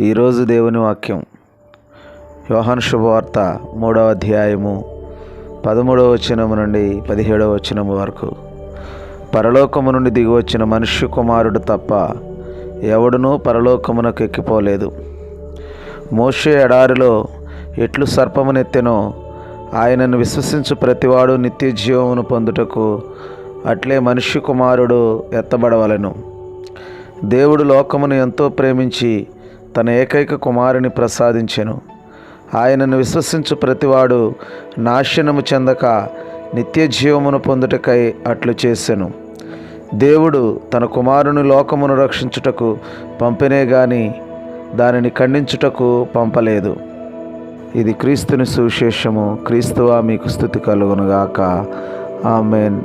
ఈరోజు దేవుని వాక్యం. యోహన్ శుభవార్త మూడవ అధ్యాయము పదమూడవ వచనము నుండి పదిహేడవ వచనము వరకు. పరలోకము నుండి దిగివచ్చిన మనుష్య కుమారుడు తప్ప ఎవడునూ పరలోకమునకు ఎక్కిపోలేదు. మోషే ఎడారిలో ఎట్లు సర్పమునెత్తెనో ఆయనను విశ్వసించు ప్రతివాడు నిత్య జీవమును పొందుటకు అట్లే మనుష్య కుమారుడు ఎత్తబడవలెను. దేవుడు లోకమును ఎంతో ప్రేమించి తన ఏకైక కుమారుని ప్రసాదించెను. ఆయనను విశ్వసించు ప్రతివాడు నాశనము చెందక నిత్య జీవమును పొందుటకై అట్లు చేసెను. దేవుడు తన కుమారుని లోకమును రక్షించుటకు పంపినే గాని దానిని ఖండించుటకు పంపలేదు. ఇది క్రీస్తుని సువిశేషము. క్రీస్తువా మీకు స్థుతి కలుగునుగాక. ఆమెన్.